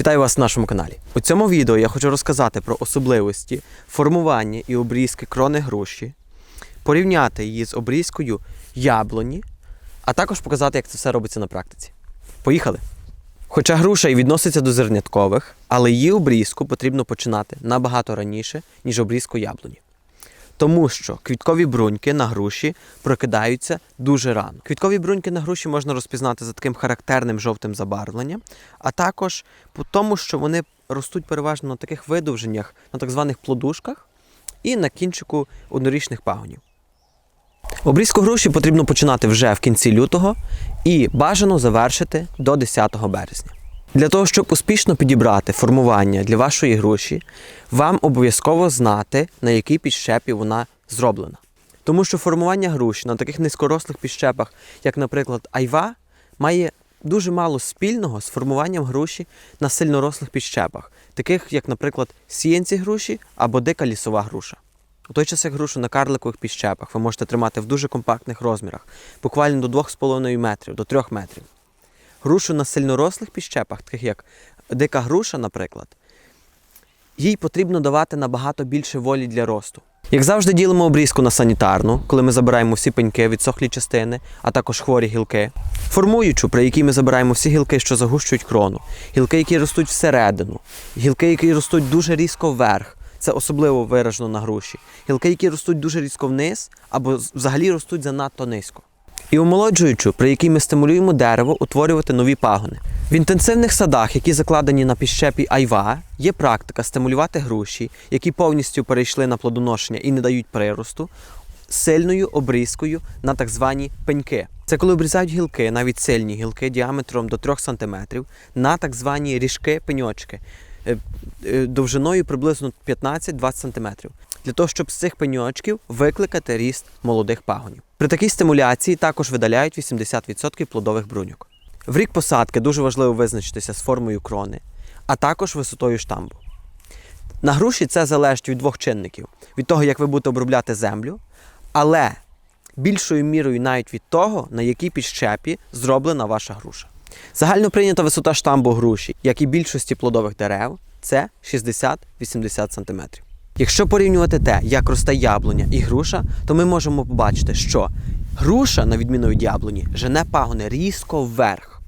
Вітаю вас на нашому каналі. У цьому відео я хочу розказати про особливості формування і обрізки крони груші, порівняти її з обрізкою яблуні, а також показати, як це все робиться на практиці. Поїхали! Хоча груша і відноситься до зерняткових, але її обрізку потрібно починати набагато раніше, ніж обрізку яблуні. Тому що квіткові бруньки на груші прокидаються дуже рано. Квіткові бруньки на груші можна розпізнати за таким характерним жовтим забарвленням, а також по тому, що вони ростуть переважно на таких видовженнях, на так званих плодушках і на кінчику однорічних пагонів. Обрізку груші потрібно починати вже в кінці лютого і бажано завершити до 10 березня. Для того, щоб успішно підібрати формування для вашої груші, вам обов'язково знати, на якій підщепі вона зроблена. Тому що формування груші на таких низькорослих підщепах, як, наприклад, айва, має дуже мало спільного з формуванням груші на сильнорослих підщепах, таких як, наприклад, сіянці груші або дика лісова груша. У той час, як грушу на карликових підщепах ви можете тримати в дуже компактних розмірах, буквально до 2,5 метрів, до 3 метрів. Грушу на сильнорослих підщепах, таких як дика груша, наприклад, їй потрібно давати набагато більше волі для росту. Як завжди, ділимо обрізку на санітарну, коли ми забираємо всі пеньки, відсохлі частини, а також хворі гілки. Формуючу, при якій ми забираємо всі гілки, що загущують крону, гілки, які ростуть всередину, гілки, які ростуть дуже різко вверх. Це особливо виражено на груші. Гілки, які ростуть дуже різко вниз, або взагалі ростуть занадто низько. І омолоджуючу, при якій ми стимулюємо дерево утворювати нові пагони. В інтенсивних садах, які закладені на піщепі айва, є практика стимулювати груші, які повністю перейшли на плодоношення і не дають приросту, сильною обрізкою на так звані пеньки. Це коли обрізають гілки, навіть сильні гілки діаметром до 3 см, на так звані ріжки пеньочки е, е, довжиною приблизно 15-20 см. Для того, щоб з цих пеньочків викликати ріст молодих пагонів. При такій стимуляції також видаляють 80% плодових бруньок. В рік посадки дуже важливо визначитися з формою крони, а також висотою штамбу. На груші це залежить від двох чинників: від того, як ви будете обробляти землю, але більшою мірою навіть від того, на якій підщепі зроблена ваша груша. Загально прийнята висота штамбу груші, як і більшості плодових дерев, це 60-80 см. Якщо порівнювати те, як росте яблуня і груша, то ми можемо побачити, що груша, на відміну від яблуні, жене пагони різко вверх.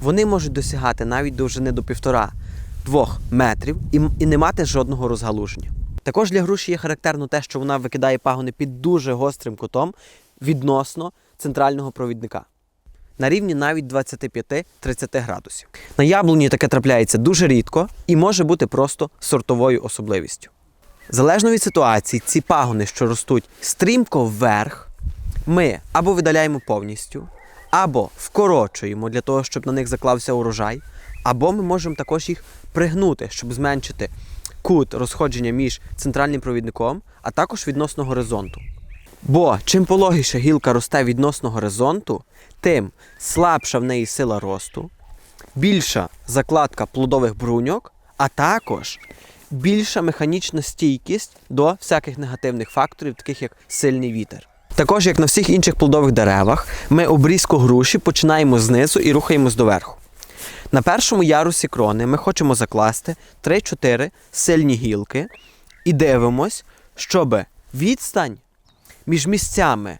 Вони можуть досягати навіть довжини до 1,5-2 метрів і, і не мати жодного розгалуження. Також для груші є характерно те, що вона викидає пагони під дуже гострим кутом відносно центрального провідника. На рівні навіть 25-30 градусів. На яблуні таке трапляється дуже рідко і може бути просто сортовою особливістю. Залежно від ситуації, ці пагони, що ростуть стрімко вверх, ми або видаляємо повністю, або вкорочуємо для того, щоб на них заклався урожай, або ми можемо також їх пригнути, щоб зменшити кут розходження між центральним провідником, а також відносно горизонту. Бо чим пологіше гілка росте відносно горизонту, тим слабша в неї сила росту, більша закладка плодових бруньок, а також більша механічна стійкість до всяких негативних факторів, таких як сильний вітер. Також, як на всіх інших плодових деревах, ми обрізку груші починаємо знизу і рухаємось доверху. На першому ярусі крони ми хочемо закласти 3-4 сильні гілки і дивимось, щоб відстань між місцями,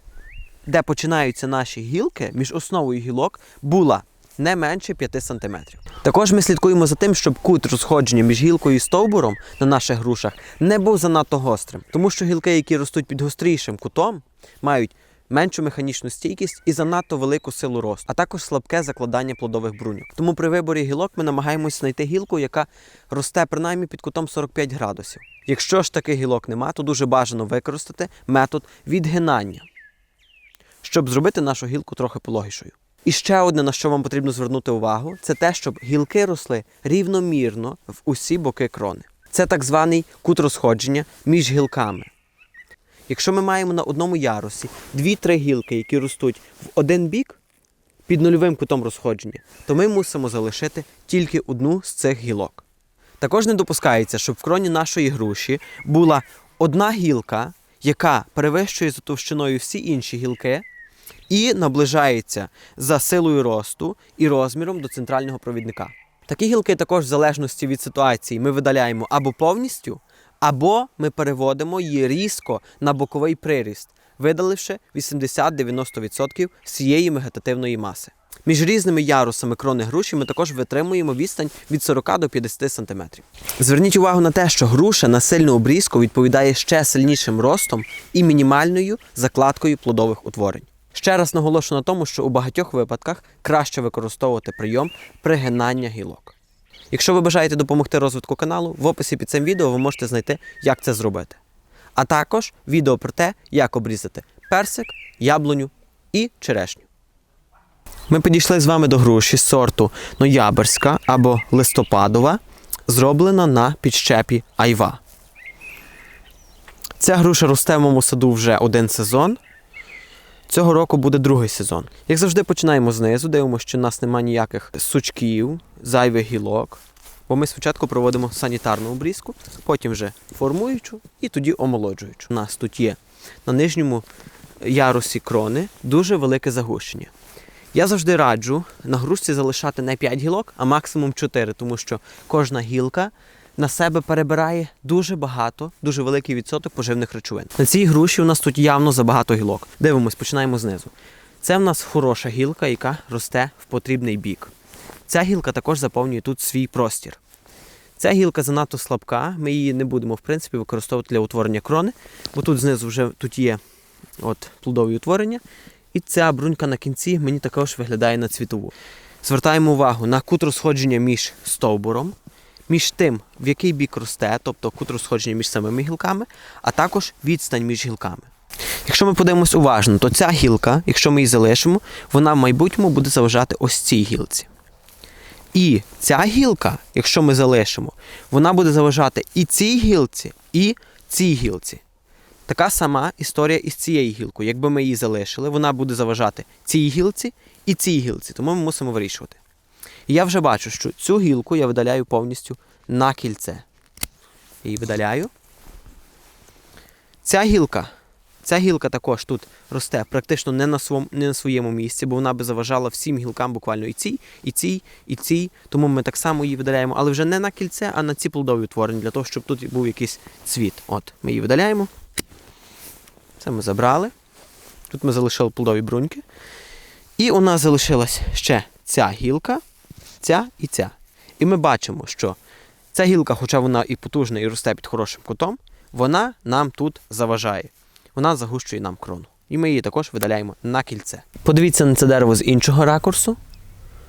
де починаються наші гілки, між основою гілок, була не менше 5 см. Також ми слідкуємо за тим, щоб кут розходження між гілкою і стовбуром на наших грушах не був занадто гострим, тому що гілки, які ростуть під гострішим кутом, мають меншу механічну стійкість і занадто велику силу росту, а також слабке закладання плодових бруньок. Тому при виборі гілок ми намагаємося знайти гілку, яка росте принаймні під кутом 45 градусів. Якщо ж таких гілок нема, то дуже бажано використати метод відгинання, щоб зробити нашу гілку трохи пологішою. І ще одне, на що вам потрібно звернути увагу, це те, щоб гілки росли рівномірно в усі боки крони. Це так званий кут розходження між гілками. Якщо ми маємо на одному ярусі 2-3 гілки, які ростуть в один бік під нульовим кутом розходження, то ми мусимо залишити тільки одну з цих гілок. Також не допускається, щоб в кроні нашої груші була одна гілка, яка перевищує за товщиною всі інші гілки, і наближається за силою росту і розміром до центрального провідника. Такі гілки також в залежності від ситуації ми видаляємо або повністю, або ми переводимо її різко на боковий приріст, видаливши 80-90% всієї вегетативної маси. Між різними ярусами крони груші ми також витримуємо відстань від 40 до 50 см. Зверніть увагу на те, що груша на сильну обрізку відповідає ще сильнішим ростом і мінімальною закладкою плодових утворень. Ще раз наголошу на тому, що у багатьох випадках краще використовувати прийом пригинання гілок. Якщо ви бажаєте допомогти розвитку каналу, в описі під цим відео ви можете знайти, як це зробити. А також відео про те, як обрізати персик, яблуню і черешню. Ми підійшли з вами до груші сорту ноябрьська або листопадова, зроблена на підщепі айва. Ця груша росте в моєму саду вже один сезон. Цього року буде другий сезон. Як завжди, починаємо знизу, дивимося, що у нас немає ніяких сучків, зайвих гілок. Бо ми спочатку проводимо санітарну обрізку, потім вже формуючу і тоді омолоджуючу. У нас тут є на нижньому ярусі крони дуже велике загущення. Я завжди раджу на грушці залишати не 5 гілок, а максимум 4, тому що кожна гілка на себе перебирає дуже багато, дуже великий відсоток поживних речовин. На цій груші у нас тут явно забагато гілок. Дивимось, починаємо знизу. Це в нас хороша гілка, яка росте в потрібний бік. Ця гілка також заповнює тут свій простір. Ця гілка занадто слабка, ми її не будемо в принципі використовувати для утворення крони, бо тут знизу вже тут є от, плодові утворення. І ця брунька на кінці мені також виглядає на цвітову. Звертаємо увагу на кут розходження між стовбуром, між тим, в який бік росте, тобто кут розходження між самими гілками, а також відстань між гілками. Якщо ми подивимось уважно, то ця гілка, якщо ми її залишимо, вона в майбутньому буде заважати ось цій гілці. І ця гілка, якщо ми залишимо, вона буде заважати і цій гілці, і цій гілці. Така сама історія із цією гілкою. Якби ми її залишили, вона буде заважати цій гілці і цій гілці, тому ми мусимо вирішувати. І я вже бачу, що цю гілку я видаляю повністю на кільце. Її видаляю. Ця гілка, ця гілка також тут росте практично не на, своєму, не на своєму місці, бо вона би заважала всім гілкам буквально і цій, і цій, і цій. Тому ми так само її видаляємо, але вже не на кільце, а на ці плодові утворення, для того, щоб тут був якийсь цвіт. От, ми її видаляємо. Це ми забрали. Тут ми залишили плодові бруньки. І у нас залишилась ще ця гілка, ця і ця. І ми бачимо, що ця гілка, хоча вона і потужна, і росте під хорошим кутом, вона нам тут заважає. Вона загущує нам крону. І ми її також видаляємо на кільце. Подивіться на це дерево з іншого ракурсу.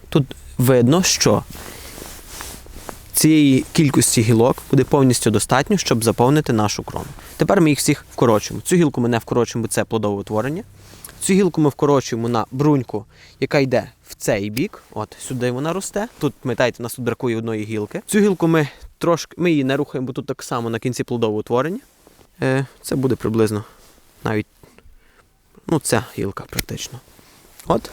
Тут видно, що цієї кількості гілок буде повністю достатньо, щоб заповнити нашу крону. Тепер ми їх всіх вкорочуємо. Цю гілку ми не вкорочуємо, бо це плодове утворення. Цю гілку ми вкорочуємо на бруньку, яка йде в цей бік. От сюди вона росте. Тут, пам'ятаєте, нас тут бракує одної гілки. Цю гілку ми трошки ми її не рухаємо, бо тут так само на кінці плодове утворення. Е, Це буде приблизно навіть ну, ця гілка практично. От.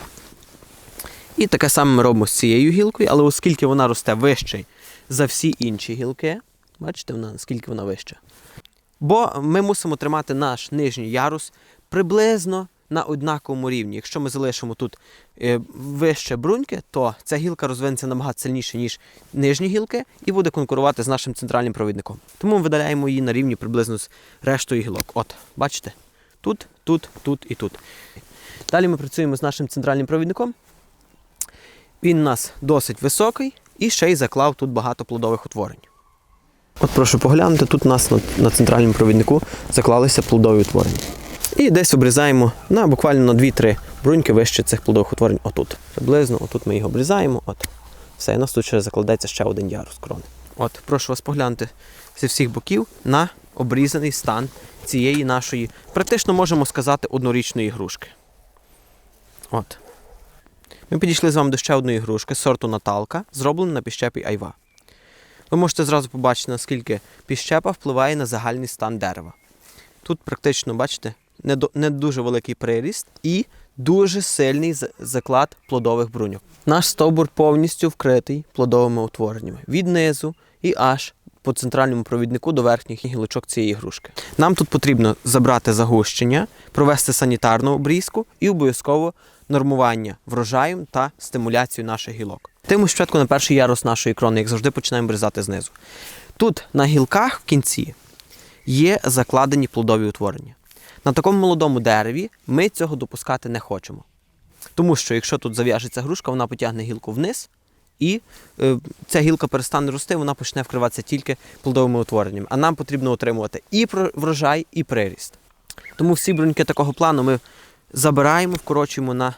І таке саме ми робимо з цією гілкою, але оскільки вона росте вище за всі інші гілки, бачите, вона, наскільки вона вища. Бо ми мусимо тримати наш нижній ярус приблизно на однаковому рівні. Якщо ми залишимо тут е, вище бруньки, то ця гілка розвинеться набагато сильніше, ніж нижні гілки, і буде конкурувати з нашим центральним провідником. Тому ми видаляємо її на рівні приблизно з рештою гілок. От, бачите? Тут, тут, тут і тут. Далі ми працюємо з нашим центральним провідником. Він у нас досить високий і ще й заклав тут багато плодових утворень. От прошу поглянути, тут у нас на, на центральному провіднику заклалися плодові утворення. І десь обрізаємо на буквально на 2-3 бруньки вище цих плодових утворень. Отут. Приблизно, отут ми їх обрізаємо. От. Все, і нас тут ще закладеться ще один ярус крони. От, прошу вас поглянути зі всіх боків на обрізаний стан цієї нашої, практично можемо сказати, однорічної грушки. От. Ми підійшли з вами до ще одної грушки сорту Наталка, зробленої на піщепі айва. Ви можете зразу побачити, наскільки піщепа впливає на загальний стан дерева. Тут практично, бачите, не, до, не дуже великий приріст і дуже сильний заклад плодових бруньок. Наш стовбур повністю вкритий плодовими утвореннями від низу і аж по центральному провіднику до верхніх гілочок цієї грушки. Нам тут потрібно забрати загущення, провести санітарну обрізку і обов'язково нормування врожаю та стимуляцію наших гілок. Тиму спочатку на перший ярус нашої крони, як завжди, починаємо обрізати знизу. Тут на гілках в кінці є закладені плодові утворення. На такому молодому дереві ми цього допускати не хочемо. Тому що якщо тут зав'яжеться грушка, вона потягне гілку вниз, і е, ця гілка перестане рости, вона почне вкриватися тільки плодовими утвореннями. А нам потрібно отримувати і врожай, і приріст. Тому всі бруньки такого плану ми забираємо, вкорочуємо на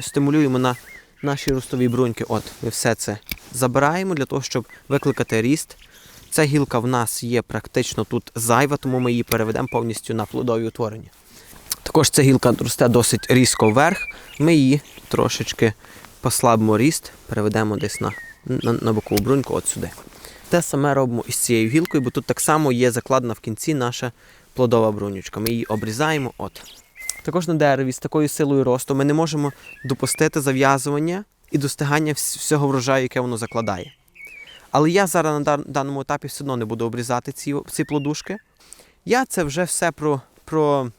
стимулюємо на наші ростові бруньки. От, ми все це забираємо для того, щоб викликати ріст. Ця гілка в нас є практично тут зайва, тому ми її переведемо повністю на плодові утворення. Також ця гілка росте досить різко вверх. Ми її трошечки послабимо ріст, переведемо десь на, на, на бокову бруньку от сюди. Те саме робимо із цією гілкою, бо тут так само є закладена в кінці наша плодова брунючка. Ми її обрізаємо. от. Також на дереві з такою силою росту ми не можемо допустити зав'язування і достигання всього врожаю, яке воно закладає. Але я зараз на даному етапі все одно не буду обрізати ці, ці плодушки. Я це вже все про, про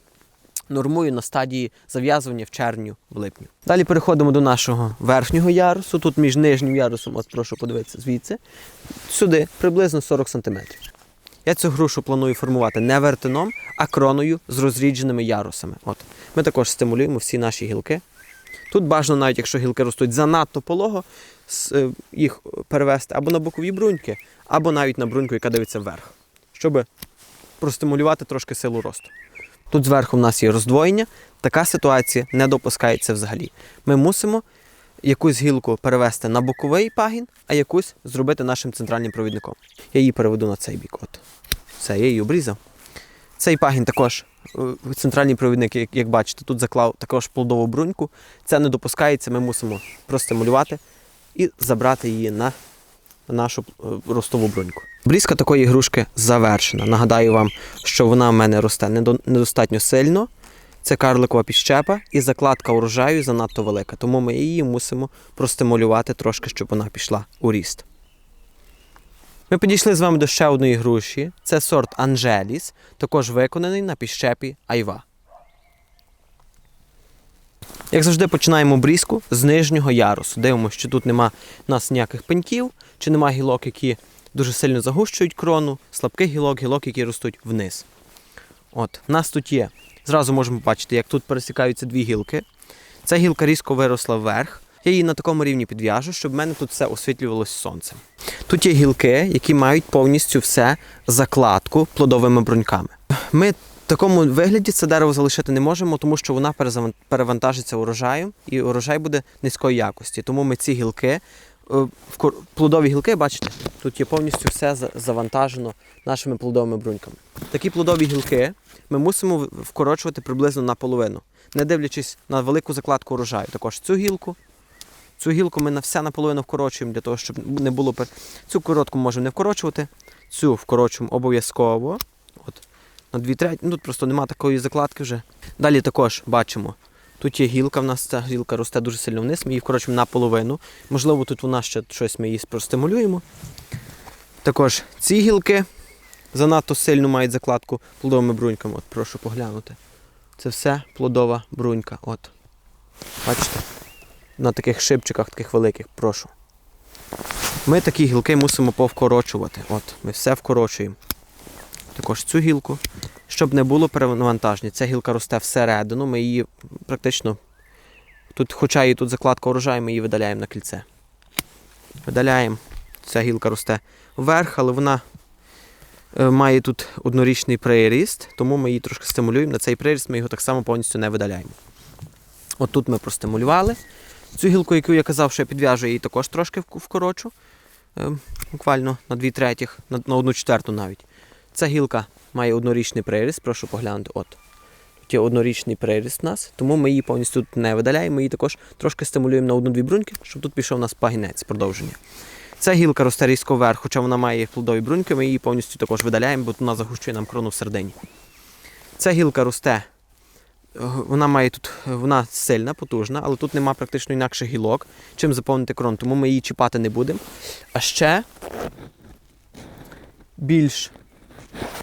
нормую на стадії зав'язування в червню, в липню. Далі переходимо до нашого верхнього ярусу. Тут між нижнім ярусом, от прошу подивитися звідси, сюди приблизно 40 см. Я цю грушу планую формувати не вертином, а кроною з розрідженими ярусами. От. Ми також стимулюємо всі наші гілки. Тут бажано, навіть якщо гілки ростуть занадто полого, е, їх перевести або на бокові бруньки, або навіть на бруньку, яка дивиться вверх, щоб простимулювати трошки силу росту. Тут зверху в нас є роздвоєння. Така ситуація не допускається взагалі. Ми мусимо якусь гілку перевести на боковий пагін, а якусь зробити нашим центральним провідником. Я її переведу на цей бік. От. Все, я її обрізав. Цей пагін також, центральний провідник, як, як бачите, тут заклав також плодову бруньку. Це не допускається, ми мусимо простимулювати і забрати її на нашу е, ростову бруньку. Обрізка такої грушки завершена. Нагадаю вам, що вона в мене росте недостатньо сильно. Це карликова підщепа і закладка урожаю занадто велика, тому ми її мусимо простимулювати трошки, щоб вона пішла у ріст. Ми підійшли з вами до ще одної груші. Це сорт Анжеліс, також виконаний на підщепі Айва. Як завжди, починаємо обрізку з нижнього ярусу. Дивимося, чи тут нема у нас ніяких пеньків, чи нема гілок, які дуже сильно загущують крону, слабких гілок, гілок, які ростуть вниз. От, у нас тут є. Зразу можемо бачити, як тут пересікаються дві гілки. Ця гілка різко виросла вверх. Я її на такому рівні підв'яжу, щоб в мене тут все освітлювалося сонцем. Тут є гілки, які мають повністю все закладку плодовими бруньками. Ми в такому вигляді це дерево залишити не можемо, тому що вона перевантажиться урожаєм, і урожай буде низької якості. Тому ми ці гілки, е, плодові гілки, бачите, тут є повністю все завантажено нашими плодовими бруньками. Такі плодові гілки ми мусимо вкорочувати приблизно наполовину, не дивлячись на велику закладку урожаю. Також цю гілку. Цю гілку ми на все наполовину вкорочуємо для того, щоб не було цю коротку можемо не вкорочувати, цю вкорочуємо обов'язково. От, на дві треті. Ну, тут просто немає такої закладки вже. Далі також бачимо. Тут є гілка, в нас ця гілка росте дуже сильно вниз, ми її вкорочуємо наполовину. Можливо, тут вона ще щось ми її простимулюємо. Також ці гілки занадто сильно мають закладку плодовими бруньками. От, прошу поглянути. Це все плодова брунька. От. Бачите? На таких шипчиках, таких великих, прошу. Ми такі гілки мусимо повкорочувати. От, ми все вкорочуємо. Також цю гілку, щоб не було перевантаження. Ця гілка росте всередину, ми її практично. Тут, хоча і тут закладка урожаю, ми її видаляємо на кільце. Видаляємо. Ця гілка росте вверх, але вона е, має тут однорічний приріст, тому ми її трошки стимулюємо. На цей приріст ми його так само повністю не видаляємо. От тут ми простимулювали. Цю гілку, яку я казав, що я підв'яжу, її також трошки вкорочу. Е, буквально на дві третіх, на, на одну четверту навіть. Ця гілка має однорічний приріст, прошу поглянути. От. Тут є однорічний приріст у нас, тому ми її повністю тут не видаляємо, ми її також трошки стимулюємо на одну-дві бруньки, щоб тут пішов у нас пагінець продовження. Ця гілка росте різко вверх, хоча вона має плодові бруньки, ми її повністю також видаляємо, бо вона загущує нам крону всередині. Ця гілка росте, вона має тут, вона сильна, потужна, але тут нема практично інакших гілок, чим заповнити крону, тому ми її чіпати не будемо. А ще більш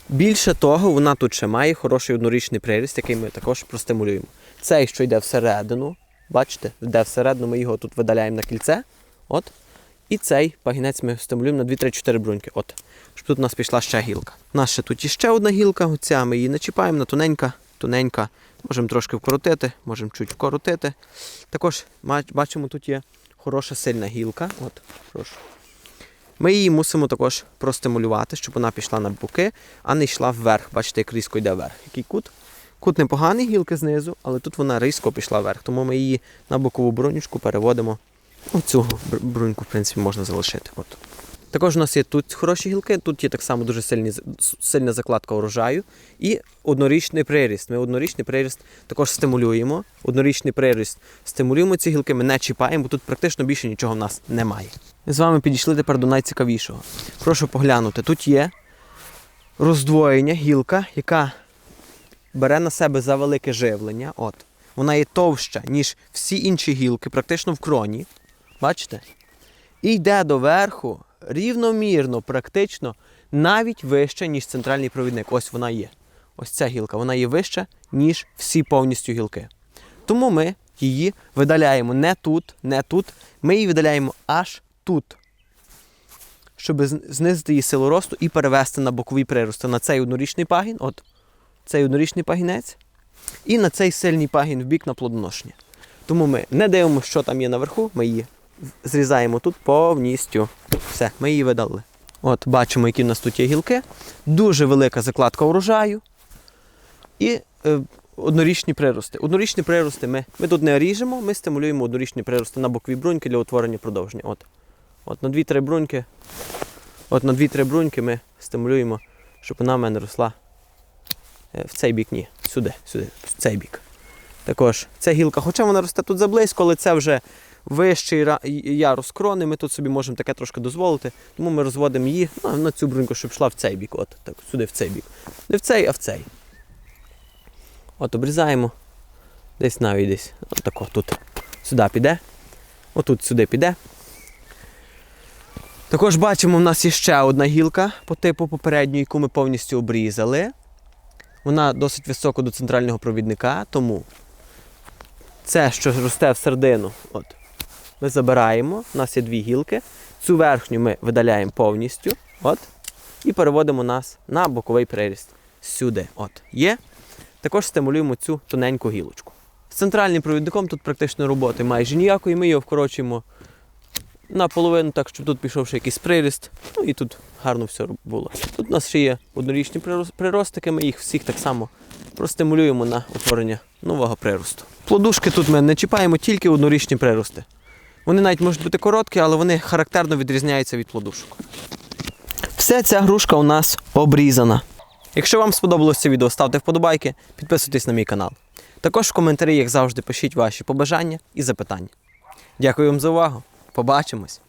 Більше того, вона тут ще має хороший однорічний приріст, який ми також простимулюємо. Цей, що йде всередину, бачите, йде всередину, ми його тут видаляємо на кільце. От. І цей пагінець ми стимулюємо на 2-3-4 бруньки. От, щоб тут у нас пішла ще гілка. У нас ще тут іще одна гілка, оця ми її начіпаємо на тоненька, тоненька. Можемо трошки вкоротити, можемо чуть вкоротити. Також бачимо, тут є хороша сильна гілка. От, прошу. Ми її мусимо також простимулювати, щоб вона пішла на боки, а не йшла вверх. Бачите, як різко йде вверх. Який кут? Кут непоганий, гілки знизу, але тут вона різко пішла вверх. Тому ми її на бокову бронючку переводимо. Цю бр- бруньку, в принципі, можна залишити. От. Також у нас є тут хороші гілки, тут є так само дуже сильні, сильна закладка урожаю і однорічний приріст. Ми однорічний приріст також стимулюємо. Однорічний приріст стимулюємо ці гілки, ми не чіпаємо, бо тут практично більше нічого в нас немає. Ми з вами підійшли тепер до найцікавішого. Прошу поглянути, тут є роздвоєння, гілка, яка бере на себе за велике живлення. От. Вона є товща, ніж всі інші гілки, практично в кроні. Бачите? І йде доверху рівномірно, практично, навіть вище, ніж центральний провідник. Ось вона є. Ось ця гілка, вона є вища, ніж всі повністю гілки. Тому ми її видаляємо не тут, не тут. Ми її видаляємо аж тут. Щоб знизити її силу росту і перевести на бокові прирости на цей однорічний пагін, от цей однорічний пагінець, і на цей сильний пагін в бік на плодоношення. Тому ми не дивимося, що там є наверху, ми її зрізаємо тут повністю. Все, ми її видали. От бачимо, які в нас тут є гілки. Дуже велика закладка урожаю. І е, однорічні прирости. Однорічні прирости ми, ми тут не ріжемо, ми стимулюємо однорічні прирости на бокові бруньки для утворення продовження. От, от на 2-3 бруньки. От на 2-3 бруньки ми стимулюємо, щоб вона в мене росла е, в цей бік, ні, сюди, сюди, в цей бік. Також ця гілка, хоча вона росте тут заблизько, але це вже вищий ярус крони, ми тут собі можемо таке трошки дозволити, тому ми розводимо її ну, на цю бруньку, щоб йшла в цей бік. От, так, сюди в цей бік. Не в цей, а в цей. От обрізаємо. Десь навіть десь. Отако тут. Сюди піде. Отут сюди піде. Також бачимо, в нас є ще одна гілка по типу попередньої, яку ми повністю обрізали. Вона досить високо до центрального провідника, тому це, що росте в середину, от, ми забираємо. У нас є дві гілки. Цю верхню ми видаляємо повністю. От, і переводимо нас на боковий приріст. Сюди. От, є. Також стимулюємо цю тоненьку гілочку. З центральним провідником тут практично роботи майже ніякої. Ми його вкорочуємо наполовину, так, щоб тут пішов ще якийсь приріст. Ну і тут гарно все було. Тут у нас ще є однорічні приростики, ми їх всіх так само простимулюємо на утворення нового приросту. Плодушки тут ми не чіпаємо, тільки однорічні прирости. Вони навіть можуть бути короткі, але вони характерно відрізняються від плодушок. Все ця грушка у нас обрізана. Якщо вам сподобалось це відео, ставте вподобайки, підписуйтесь на мій канал. Також в коментарі, як завжди, пишіть ваші побажання і запитання. Дякую вам за увагу. Побачимось!